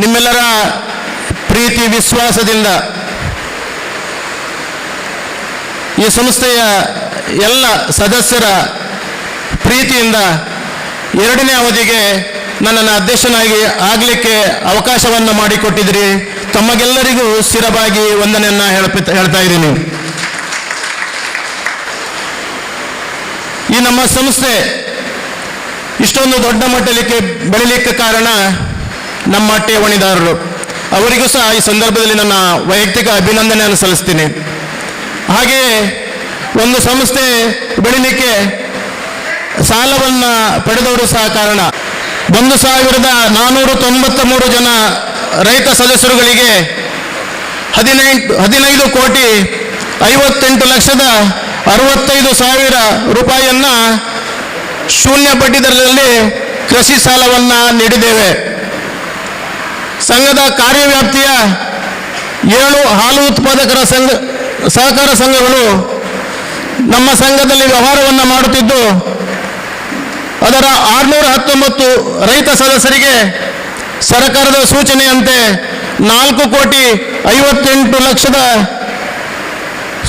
ನಿಮ್ಮೆಲ್ಲರ ಪ್ರೀತಿ, ವಿಶ್ವಾಸದಿಂದ ಈ ಸಂಸ್ಥೆಯ ಎಲ್ಲ ಸದಸ್ಯರ ಪ್ರೀತಿಯಿಂದ ಎರಡನೇ ಅವಧಿಗೆ ನನ್ನನ್ನು ಅಧ್ಯಕ್ಷನಾಗಿ ಆಗಲಿಕ್ಕೆ ಅವಕಾಶವನ್ನು ಮಾಡಿಕೊಟ್ಟಿದ್ರಿ ತಮಗೆಲ್ಲರಿಗೂ ಸ್ಥಿರವಾಗಿ ವಂದನೆಯನ್ನು ಹೇಳ್ತಾ ಇದ್ದೀನಿ. ಈ ನಮ್ಮ ಸಂಸ್ಥೆ ಇಷ್ಟೊಂದು ದೊಡ್ಡ ಮಟ್ಟಲಿಕ್ಕೆ ಬೆಳಿಲಿಕ್ಕೆ ಕಾರಣ ನಮ್ಮ ಠೇವಣಿದಾರರು ಅವರಿಗೂ ಸಹ ಈ ಸಂದರ್ಭದಲ್ಲಿ ನನ್ನ ವೈಯಕ್ತಿಕ ಅಭಿನಂದನೆಯನ್ನು ಸಲ್ಲಿಸ್ತೀನಿ. ಹಾಗೆಯೇ ಒಂದು ಸಂಸ್ಥೆ ಬೆಳಿಲಿಕ್ಕೆ ಸಾಲವನ್ನು ಪಡೆದವರು ಸಹ ಕಾರಣ. ಒಂದು ಸಾವಿರದ ನಾನ್ನೂರ ತೊಂಬತ್ತ ಮೂರು ಜನ ರೈತ ಸದಸ್ಯರುಗಳಿಗೆ ಹದಿನೆಂಟು, ಹದಿನೈದು ಕೋಟಿ ಐವತ್ತೆಂಟು ಲಕ್ಷದ ಅರವತ್ತೈದು ಸಾವಿರ ರೂಪಾಯಿಯನ್ನು ಶೂನ್ಯ ಬಡ್ಡಿ ದರದಲ್ಲಿ ಕೃಷಿ ಸಾಲವನ್ನು ನೀಡಿದ್ದೇವೆ. ಸಂಘದ ಕಾರ್ಯವ್ಯಾಪ್ತಿಯ ಏಳು ಹಾಲು ಉತ್ಪಾದಕರ ಸಂಘ, ಸಹಕಾರ ಸಂಘಗಳು ನಮ್ಮ ಸಂಘದಲ್ಲಿ ವ್ಯವಹಾರವನ್ನು ಮಾಡುತ್ತಿದ್ದು, ಅದರ ಆರುನೂರ ಹತ್ತೊಂಬತ್ತು ರೈತ ಸದಸ್ಯರಿಗೆ ಸರ್ಕಾರದ ಸೂಚನೆಯಂತೆ ನಾಲ್ಕು ಕೋಟಿ ಐವತ್ತೆಂಟು ಲಕ್ಷದ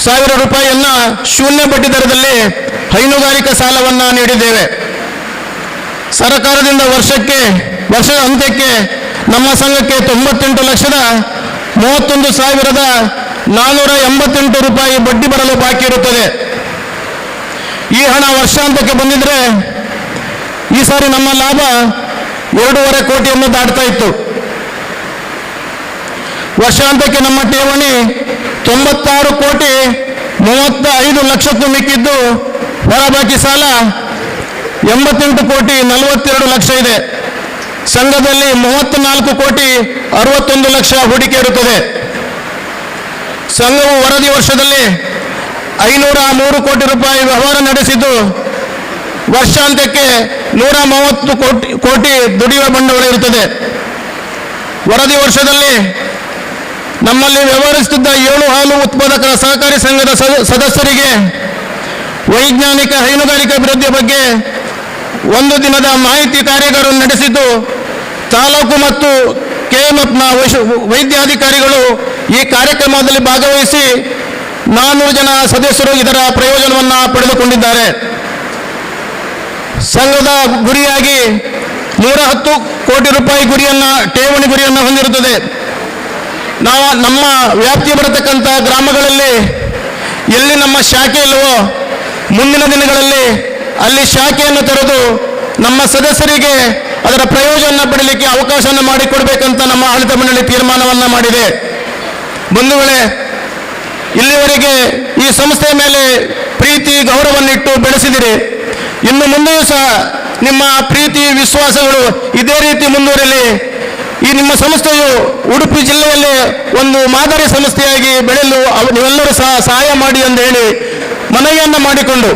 ಸಾವಿರ ರೂಪಾಯಿಯನ್ನು ಶೂನ್ಯ ಬಡ್ಡಿ ದರದಲ್ಲಿ ಹೈನುಗಾರಿಕಾ ಸಾಲವನ್ನು ನೀಡಿದ್ದೇವೆ. ಸರ್ಕಾರದಿಂದ ವರ್ಷಕ್ಕೆ, ವರ್ಷದ ಅಂತ್ಯಕ್ಕೆ ನಮ್ಮ ಸಂಘಕ್ಕೆ ತೊಂಬತ್ತೆಂಟು ಲಕ್ಷದ ಮೂವತ್ತೊಂದು ಸಾವಿರದ ನಾನ್ನೂರ ಎಂಬತ್ತೆಂಟು ರೂಪಾಯಿ ಬಡ್ಡಿ ಬರಲು ಬಾಕಿ ಇರುತ್ತದೆ. ಈ ಹಣ ವರ್ಷಾಂತಕ್ಕೆ ಬಂದಿದ್ರೆ ಈ ಸಾರಿ ನಮ್ಮ ಲಾಭ ಎರಡೂವರೆ ಕೋಟಿಯನ್ನು ದಾಟ್ತಾ ಇತ್ತು. ವರ್ಷಾಂತಕ್ಕೆ ನಮ್ಮ ಠೇವಣಿ ತೊಂಬತ್ತಾರು ಕೋಟಿ ಮೂವತ್ತ ಐದು ಲಕ್ಷಕ್ಕೂ ಮಿಕ್ಕಿದ್ದು ಹೊರಬಾಕಿ ಸಾಲ ಎಂಬತ್ತೆಂಟು ಕೋಟಿ ನಲವತ್ತೆರಡು ಲಕ್ಷ ಇದೆ. ಸಂಘದಲ್ಲಿ ಮೂವತ್ತ್ನಾಲ್ಕು ಕೋಟಿ ಅರವತ್ತೊಂದು ಲಕ್ಷ ಹೂಡಿಕೆ ಇರುತ್ತದೆ. ಸಂಘವು ವರದಿ ವರ್ಷದಲ್ಲಿ ಐನೂರ ಮೂರು ಕೋಟಿ ರೂಪಾಯಿ ವ್ಯವಹಾರ ನಡೆಸಿದ್ದು, ವರ್ಷಾಂತ್ಯಕ್ಕೆ ನೂರ ಮೂವತ್ತು ಕೋಟಿ ಕೋಟಿ ದುಡಿಯುವ ಬಂಡವಾಳ ಇರುತ್ತದೆ. ವರದಿ ವರ್ಷದಲ್ಲಿ ನಮ್ಮಲ್ಲಿ ವ್ಯವಹರಿಸುತ್ತಿದ್ದ ಏಳು ಹಾಲು ಉತ್ಪಾದಕರ ಸಹಕಾರಿ ಸಂಘದ ಸದ- ಸದಸ್ಯರಿಗೆ ವೈಜ್ಞಾನಿಕ ಹೈನುಗಾರಿಕೆ ಅಭಿವೃದ್ಧಿಯ ಬಗ್ಗೆ ಒಂದು ದಿನದ ಮಾಹಿತಿ ಕಾರ್ಯಾಗಾರ ನಡೆಸಿದ್ದು ತಾಲೂಕು ಮತ್ತು ಕೆಎಂಎಫ್ನ ವೈದ್ಯಾಧಿಕಾರಿಗಳು ಈ ಕಾರ್ಯಕ್ರಮದಲ್ಲಿ ಭಾಗವಹಿಸಿ ನಾನ್ನೂರು ಜನ ಸದಸ್ಯರು ಇದರ ಪ್ರಯೋಜನವನ್ನು ಪಡೆದುಕೊಂಡಿದ್ದಾರೆ. ಸಂಘದ ಗುರಿಯಾಗಿ ನೂರ ಹತ್ತು ಕೋಟಿ ರೂಪಾಯಿ ಗುರಿಯನ್ನು, ಠೇವಣಿ ಗುರಿಯನ್ನು ಹೊಂದಿರುತ್ತದೆ. ನಾವು ನಮ್ಮ ವ್ಯಾಪ್ತಿ ಬರತಕ್ಕಂಥ ಗ್ರಾಮಗಳಲ್ಲಿ ಎಲ್ಲಿ ನಮ್ಮ ಶಾಖೆ ಇಲ್ಲವೋ ಮುಂದಿನ ದಿನಗಳಲ್ಲಿ ಅಲ್ಲಿ ಶಾಖೆಯನ್ನು ತೆರೆದು ನಮ್ಮ ಸದಸ್ಯರಿಗೆ ಅದರ ಪ್ರಯೋಜನ ಪಡೀಲಿಕ್ಕೆ ಅವಕಾಶವನ್ನು ಮಾಡಿಕೊಡ್ಬೇಕಂತ ನಮ್ಮ ಆಡಳಿತ ಮಂಡಳಿ ತೀರ್ಮಾನವನ್ನು ಮಾಡಿದೆ. ಬಂಧುಗಳೇ ಇಲ್ಲಿವರೆಗೆ ಈ ಸಂಸ್ಥೆಯ ಮೇಲೆ ಪ್ರೀತಿ, ಗೌರವನ್ನಿಟ್ಟು ಬೆಳೆಸಿದಿರಿ. ಇನ್ನು ಮುಂದೆಯೂ ಸಹ ನಿಮ್ಮ ಪ್ರೀತಿ, ವಿಶ್ವಾಸಗಳು ಇದೇ ರೀತಿ ಮುಂದುವರಿಲಿ. ಈ ನಿಮ್ಮ ಸಂಸ್ಥೆಯು ಉಡುಪಿ ಜಿಲ್ಲೆಯಲ್ಲಿ ಒಂದು ಮಾದರಿ ಸಂಸ್ಥೆಯಾಗಿ ಬೆಳೆಯಲು ನೀವೆಲ್ಲರೂ ಸಹ ಸಹಾಯ ಮಾಡಿ ಎಂದು ಹೇಳಿ ಮನವಿಯನ್ನು ಮಾಡಿಕೊಂಡು.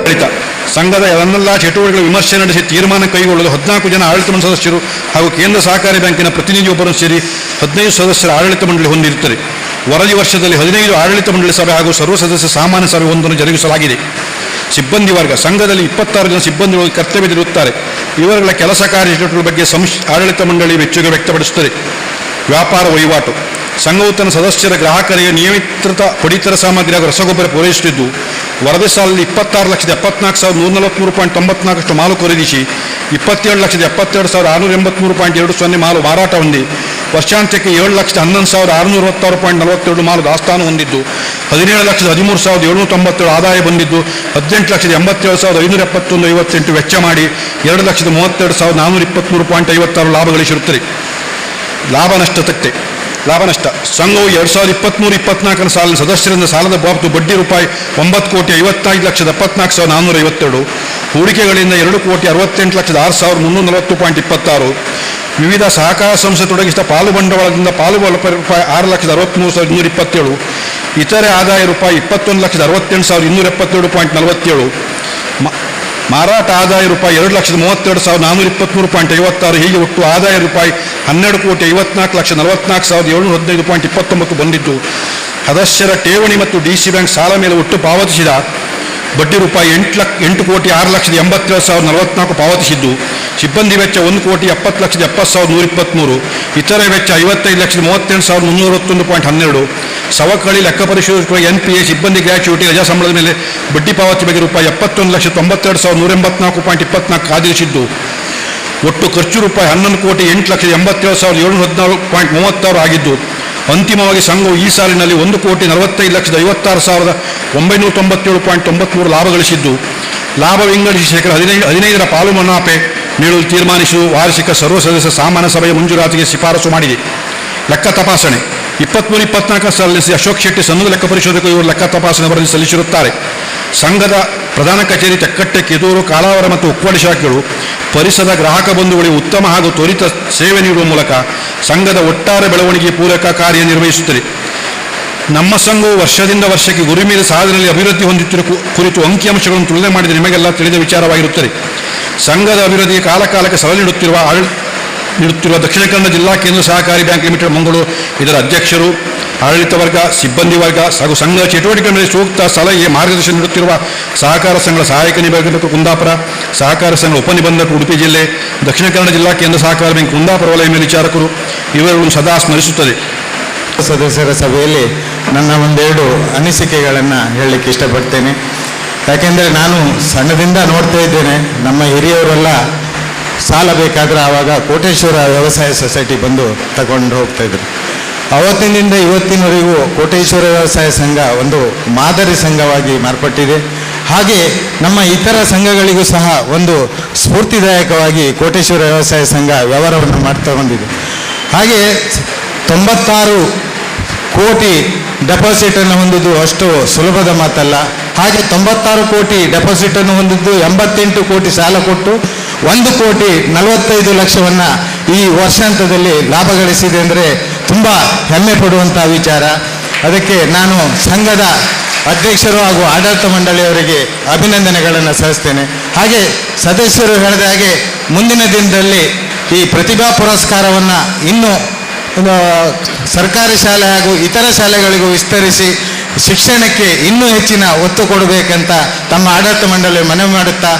ಸಂಘದ ಎಲ್ಲ ಚಟುವಟಿಕೆಗಳ ವಿಮರ್ಶೆ ನಡೆಸಿ ತೀರ್ಮಾನ ಕೈಗೊಳ್ಳಲು ಹದಿನಾಲ್ಕು ಜನ ಆಡಳಿತ ಮಂಡಳಿ ಸದಸ್ಯರು ಹಾಗೂ ಕೇಂದ್ರ ಸಹಕಾರಿ ಬ್ಯಾಂಕಿನ ಪ್ರತಿನಿಧಿಯೊಬ್ಬರನ್ನು ಸೇರಿ ಹದಿನೈದು ಸದಸ್ಯರ ಆಡಳಿತ ಮಂಡಳಿ ಹೊಂದಿರುತ್ತದೆ. ವರದಿ ವರ್ಷದಲ್ಲಿ ಹದಿನೈದು ಆಡಳಿತ ಮಂಡಳಿ ಸಭೆ ಹಾಗೂ ಸರ್ವ ಸದಸ್ಯ ಸಾಮಾನ್ಯ ಸಭೆ ಒಂದನ್ನು ಜರುಗಿಸಲಾಗಿದೆ. ಸಿಬ್ಬಂದಿ ವರ್ಗ, ಸಂಘದಲ್ಲಿ ಇಪ್ಪತ್ತಾರು ಜನ ಸಿಬ್ಬಂದಿಗಳು ಕರ್ತವ್ಯದಲ್ಲಿರುತ್ತಾರೆ ಇವರುಗಳ ಕೆಲಸ ಕಾರ್ಯ ಚಟುವಟಿಕೆಗಳ ಬಗ್ಗೆ ಸಂಶ್ ಆಡಳಿತ ಮಂಡಳಿ ಮೆಚ್ಚುಗೆ ವ್ಯಕ್ತಪಡಿಸುತ್ತದೆ. ವ್ಯಾಪಾರ ವಹಿವಾಟು ಸಂಘವು ತನ್ನ ಸದಸ್ಯರ ಗ್ರಾಹಕರಿಗೆ ನಿಯಮಿತ ಪಡಿತರ ಸಾಮಗ್ರಿ ಹಾಗೂ ರಸಗೊಬ್ಬರ ಪೂರೈಸುತ್ತಿದ್ದು, ವರದಿ ಸಾಲಲ್ಲಿ ಇಪ್ಪತ್ತಾರು ಲಕ್ಷದ ಎಪ್ಪತ್ನಾಲ್ಕು ಸಾವಿರದ ನೂರ ನಲವತ್ತ್ಮೂರು ಪಾಯಿಂಟ್ ತೊಂಬತ್ನಾಲ್ಕಷ್ಟು ಮಾಲು ಖರೀದಿಸಿ, ಇಪ್ಪತ್ತೇಳು ಲಕ್ಷದ ಎಪ್ಪತ್ತೆರಡು ಸಾವಿರದ ಆರುನೂರ ಎಂಬತ್ತ್ಮೂರು ಪಾಯಿಂಟ್ ಎರಡು ಸೊನ್ನೆ ಮಾಲು ಮಾರಾಟ ಹೊಂದಿ, ವರ್ಷಾಂತ್ಯಕ್ಕೆ ಏಳು ಲಕ್ಷದ ಹನ್ನೊಂದು ಸಾವಿರದ ಆರುನೂರ ಅರವತ್ತಾರು ಪಾಯಿಂಟ್ ನಲವತ್ತೆರಡು ಮಾಲು ದಾಸ್ತಾನು ಹೊಂದಿದ್ದು, ಹದಿನೇಳು ಲಕ್ಷದ ಹದಿಮೂರು ಸಾವಿರದ ಏಳ್ನೂರ ತೊಂಬತ್ತೇಳು ಆದಾಯ ಬಂದಿದ್ದು, ಹದಿನೆಂಟು ಲಕ್ಷದ ಎಂಬತ್ತೇಳು ಸಾವಿರದ ಐನೂರ ಎಪ್ಪತ್ತೊಂದು ಐವತ್ತೆಂಟು ವೆಚ್ಚ ಮಾಡಿ, ಎರಡು ಲಕ್ಷದ ಮೂವತ್ತೆರಡು ಸಾವಿರದ ನಾನ್ನೂರ ಇಪ್ಪತ್ತ್ಮೂರು ಪಾಯಿಂಟ್ ಐವತ್ತಾರು ಲಾಭ ಗಳಿಸಿರುತ್ತದೆ ಲಾಭ ನಷ್ಟ ತಕ್ಕೆ ಲಾಭ ನಷ್ಟ. ಸಂಘವು ಎರಡು ಸಾವಿರದ ಇಪ್ಪತ್ತ್ಮೂರು ಇಪ್ಪತ್ನಾಲ್ಕರ ಸಾಲಿನ ಸದಸ್ಯರಿಂದ ಸಾಲದ ಬಾಬ್ತು ಬಡ್ಡಿ ರೂಪಾಯಿ ಒಂಬತ್ತು ಕೋಟಿ ಐವತ್ತೈದು ಲಕ್ಷದ ಎಪ್ಪತ್ನಾಲ್ಕು ಸಾವಿರದ ನಾನ್ನೂರ ಐವತ್ತೆರಡು. ಹೂಡಿಕೆಗಳಿಂದ ಎರಡು ಕೋಟಿ ಅರವತ್ತೆಂಟು ಲಕ್ಷದ ಆರು ಸಾವಿರದ ಮುನ್ನೂರ ನಲವತ್ತು ಪಾಯಿಂಟ್ ಇಪ್ಪತ್ತಾರು. ವಿವಿಧ ಸಹಕಾರ ಸಂಸ್ಥೆ ತೊಡಗಿಸಿದ ಪಾಲು ಬಂಡವಾಳದಿಂದ ಪಾಲು ರೂಪಾಯಿ ಆರು ಲಕ್ಷದ ಅರವತ್ತ್ಮೂರು ಸಾವಿರದ ಇನ್ನೂರ ಇಪ್ಪತ್ತೇಳು. ಇತರೆ ಆದಾಯ ರೂಪಾಯಿ ಇಪ್ಪತ್ತೊಂದು ಲಕ್ಷದ ಅರವತ್ತೆಂಟು ಸಾವಿರದ ಇನ್ನೂರ ಎಪ್ಪತ್ತೇಳು ಪಾಯಿಂಟ್ ನಲವತ್ತೇಳು. ಮಾರಾಟ ಆದಾಯ ರೂಪಾಯಿ ಎರಡು ಲಕ್ಷದ ಮೂವತ್ತೆರಡು ಸಾವಿರದ ನಾನ್ನೂರ ಇಪ್ಪತ್ತ್ಮೂರು ಪಾಯಿಂಟ್ ಐವತ್ತಾರು, ಹೀಗೆ ಒಟ್ಟು ಆದಾಯ ರೂಪಾಯಿ ಹನ್ನೆರಡು ಕೋಟಿ ಐವತ್ನಾಲ್ಕು ಲಕ್ಷ ನಲವತ್ನಾಲ್ಕು ಸಾವಿರದ ಏಳ್ನೂರ ಹದಿನೈದು ಪಾಯಿಂಟ್ ಇಪ್ಪತ್ತೊಂಬತ್ತು ಬಂದಿದ್ದು. ಸದಸ್ಯರ ಠೇವಣಿ ಮತ್ತು ಡಿ ಸಿ ಬ್ಯಾಂಕ್ ಸಾಲ ಮೇಲೆ ಒಟ್ಟು ಪಾವತಿಸಿದ ಬಡ್ಡಿ ರೂಪಾಯಿ ಎಂಟು ಲಕ್ಷ ಎಂಟು ಕೋಟಿ ಆರು ಲಕ್ಷದ ಎಂಬತ್ತೇಳು ಸಾವಿರದ ನಲವತ್ನಾಲ್ಕು ಪಾವತಿಸಿದ್ದು. ಸಿಬ್ಬಂದಿ ವೆಚ್ಚ ಒಂದು ಕೋಟಿ ಎಪ್ಪತ್ತು ಲಕ್ಷದ ಎಪ್ಪತ್ತು ಸಾವಿರದ ನೂರ ಇಪ್ಪತ್ತ್ಮೂರು ಇತರೆ ವೆಚ್ಚ ಐವತ್ತೈದು ಲಕ್ಷದ ಮೂವತ್ತೆಂಟು ಸಾವಿರದ ಮುನ್ನೂರತ್ತೊಂದು ಪಾಯಿಂಟ್ ಹನ್ನೆರಡು. ಸವಕಳಿ ಲೆಕ್ಕ ಪರಿಶೋಧಕರು ಎನ್ ಪಿ ಎ ಸಿಬ್ಬಂದಿ ಗ್ರಾಚ್ಯುಟಿ ರಜಾ ಸಂಬಳದ ಮೇಲೆ ಬಡ್ಡಿ ಪಾವತಿ ಬಗ್ಗೆ ರೂಪಾಯಿ ಎಪ್ಪತ್ತೊಂದು ಲಕ್ಷ ತೊಂಬತ್ತೆರಡು ಸಾವಿರದ ನೂರ ಎಂಬತ್ನಾಲ್ಕು ಪಾಯಿಂಟ್ ಇಪ್ಪತ್ನಾಲ್ಕು ಆದೇಶಿದ್ದು ಒಟ್ಟು ಖರ್ಚು ರೂಪಾಯಿ ಹನ್ನೊಂದು ಕೋಟಿ ಎಂಟು ಲಕ್ಷದ ಎಂಬತ್ತೇಳು ಸಾವಿರದ ಏಳ್ನೂರ ಹದಿನಾರು ಪಾಯಿಂಟ್ ಮೂವತ್ತಾರು ಆಗಿದ್ದು, ಅಂತಿಮವಾಗಿ ಸಂಘವು ಈ ಸಾಲಿನಲ್ಲಿ ಒಂದು ಕೋಟಿ ನಲವತ್ತೈದು ಲಕ್ಷದ ಐವತ್ತಾರು ಸಾವಿರದ ಒಂಬೈನೂರ ತೊಂಬತ್ತೇಳು ಪಾಯಿಂಟ್ ತೊಂಬತ್ತ್ಮೂರು ಲಾಭ ಗಳಿಸಿದ್ದು ಲಾಭ ವಿಂಗಡಿಸಿ ಶೇಕಡ ಹದಿನೈದು ಹದಿನೈದರ ಪಾಲು ಮನ್ನಾಪೆ ನೀಡಲು ತೀರ್ಮಾನಿಸುವ ವಾರ್ಷಿಕ ಸರ್ವ ಸದಸ್ಯ ಸಾಮಾನ್ಯ ಸಭೆಯ ಮಂಜೂರಾತಿಗೆ ಶಿಫಾರಸು ಮಾಡಿದೆ. ಲೆಕ್ಕ ತಪಾಸಣೆ. ಇಪ್ಪತ್ಮೂರು ಇಪ್ಪತ್ನಾಲ್ಕು ಸಲ್ಲಿಸಿ ಅಶೋಕ್ ಶೆಟ್ಟಿ ಸನ್ನದ ಲೆಕ್ಕ ಪರಿಶೋಧಕರು ಇವರು ಲೆಕ್ಕ ತಪಾಸಣೆ ವರದಿ ಸಲ್ಲಿಸಿರುತ್ತಾರೆ. ಸಂಘದ ಪ್ರಧಾನ ಕಚೇರಿ ಚಕ್ಕಟ್ಟೆ ಕೆದೂರು ಕಾಲಾವರ ಮತ್ತು ಉಕ್ವಡಿ ಶಾಖೆಗಳು ಪರಿಸರದ ಗ್ರಾಹಕ ಬಂಧುಗಳಿಗೆ ಉತ್ತಮ ಹಾಗೂ ತ್ವರಿತ ಸೇವೆ ನೀಡುವ ಮೂಲಕ ಸಂಘದ ಒಟ್ಟಾರೆ ಬೆಳವಣಿಗೆ ಪೂರಕ ಕಾರ್ಯನಿರ್ವಹಿಸುತ್ತದೆ ನಮ್ಮ ಸಂಘವು ವರ್ಷದಿಂದ ವರ್ಷಕ್ಕೆ ಗುರಿ ಮೀರಿ ಸಾಧನೆಯಲ್ಲಿ ಅಭಿವೃದ್ಧಿ ಹೊಂದುತ್ತಿರುವ ಕುರಿತು ಅಂಕಿಅಂಶಗಳನ್ನು ತುಲನೆ ಮಾಡಿದ ನಿಮಗೆಲ್ಲ ತಿಳಿದ ವಿಚಾರವಾಗಿರುತ್ತದೆ. ಸಂಘದ ಅಭಿವೃದ್ಧಿಗೆ ಕಾಲಕಾಲಕ್ಕೆ ಸಲಹೆ ನೀಡುತ್ತಿರುವ ನೀಡುತ್ತಿರುವ ದಕ್ಷಿಣ ಕನ್ನಡ ಜಿಲ್ಲಾ ಕೇಂದ್ರ ಸಹಕಾರಿ ಬ್ಯಾಂಕ್ ಲಿಮಿಟೆಡ್ ಮಂಗಳೂರು, ಇದರ ಅಧ್ಯಕ್ಷರು, ಆಡಳಿತ ವರ್ಗ, ಸಿಬ್ಬಂದಿ ವರ್ಗ ಹಾಗೂ ಸಂಘದ ಚಟುವಟಿಕೆಗಳಲ್ಲಿ ಸೂಕ್ತ ಸಲಹೆ ಮಾರ್ಗದರ್ಶನ ನೀಡುತ್ತಿರುವ ಸಹಕಾರ ಸಂಘದ ಸಹಾಯಕ ನಿಬಂಧಕ ಕುಂದಾಪುರ, ಸಹಕಾರ ಸಂಘ ಉಪನಿಬಂಧಕ ಉಡುಪಿ ಜಿಲ್ಲೆ, ದಕ್ಷಿಣ ಕನ್ನಡ ಜಿಲ್ಲಾ ಕೇಂದ್ರ ಸಹಕಾರ ಬ್ಯಾಂಕ್ ಕುಂದಾಪುರ ವಲಯ ಮೇಲ್ವಿಚಾರಕರು ಇವರುಗಳನ್ನು ಸದಾ ಸ್ಮರಿಸುತ್ತದೆ. ಸದಸ್ಯರ ಸಭೆಯಲ್ಲಿ ನನ್ನ ಒಂದೆರಡು ಅನಿಸಿಕೆಗಳನ್ನು ಹೇಳಲಿಕ್ಕೆ ಇಷ್ಟಪಡ್ತೇನೆ. ಯಾಕೆಂದರೆ ನಾನು ಸಣ್ಣದಿಂದ ನೋಡ್ತಾ ಇದ್ದೇನೆ, ನಮ್ಮ ಹಿರಿಯವರೆಲ್ಲ ಸಾಲ ಬೇಕಾದರೆ ಆವಾಗ ಕೋಟೇಶ್ವರ ವ್ಯವಸಾಯ ಸೊಸೈಟಿ ಬಂದು ತಗೊಂಡು ಹೋಗ್ತಾ ಇದ್ರು. ಅವತ್ತಿನಿಂದ ಇವತ್ತಿನವರೆಗೂ ಕೋಟೇಶ್ವರ ವ್ಯವಸಾಯ ಸಂಘ ಒಂದು ಮಾದರಿ ಸಂಘವಾಗಿ ಮಾರ್ಪಟ್ಟಿದೆ. ಹಾಗೆ ನಮ್ಮ ಇತರ ಸಂಘಗಳಿಗೂ ಸಹ ಒಂದು ಸ್ಫೂರ್ತಿದಾಯಕವಾಗಿ ಕೋಟೇಶ್ವರ ವ್ಯವಸಾಯ ಸಂಘ ವ್ಯವಹಾರವನ್ನು ಮಾಡ್ತಾ ಬಂದಿದೆ. ಹಾಗೆ ತೊಂಬತ್ತಾರು ಕೋಟಿ ಡೆಪಾಸಿಟನ್ನು ಹೊಂದಿದ್ದು ಅಷ್ಟು ಸುಲಭದ ಮಾತಲ್ಲ. ಹಾಗೆ ತೊಂಬತ್ತಾರು ಕೋಟಿ ಡೆಪಾಸಿಟ್ ಅನ್ನು ಹೊಂದಿದ್ದು ಎಂಬತ್ತೆಂಟು ಕೋಟಿ ಸಾಲ ಕೊಟ್ಟು ಒಂದು ಕೋಟಿ ನಲವತ್ತೈದು ಲಕ್ಷವನ್ನು ಈ ವರ್ಷಾಂತದಲ್ಲಿ ಲಾಭ ಗಳಿಸಿದೆ ಅಂದರೆ ತುಂಬ ಹೆಮ್ಮೆ ಪಡುವಂಥ ವಿಚಾರ. ಅದಕ್ಕೆ ನಾನು ಸಂಘದ ಅಧ್ಯಕ್ಷರು ಹಾಗೂ ಆಡಳಿತ ಮಂಡಳಿಯವರಿಗೆ ಅಭಿನಂದನೆಗಳನ್ನು ಸಲ್ಲಿಸ್ತೇನೆ. ಹಾಗೆ ಸದಸ್ಯರು ಹೇಳಿದ ಹಾಗೆ ಮುಂದಿನ ದಿನದಲ್ಲಿ ಈ ಪ್ರತಿಭಾ ಪುರಸ್ಕಾರವನ್ನು ಇನ್ನೂ ಸರ್ಕಾರಿ ಶಾಲೆ ಹಾಗೂ ಇತರ ಶಾಲೆಗಳಿಗೂ ವಿಸ್ತರಿಸಿ ಶಿಕ್ಷಣಕ್ಕೆ ಇನ್ನೂ ಹೆಚ್ಚಿನ ಒತ್ತು ಕೊಡಬೇಕಂತ ತಮ್ಮ ಆಡಳಿತ ಮಂಡಳಿ ಮನವಿ ಮಾಡುತ್ತಾ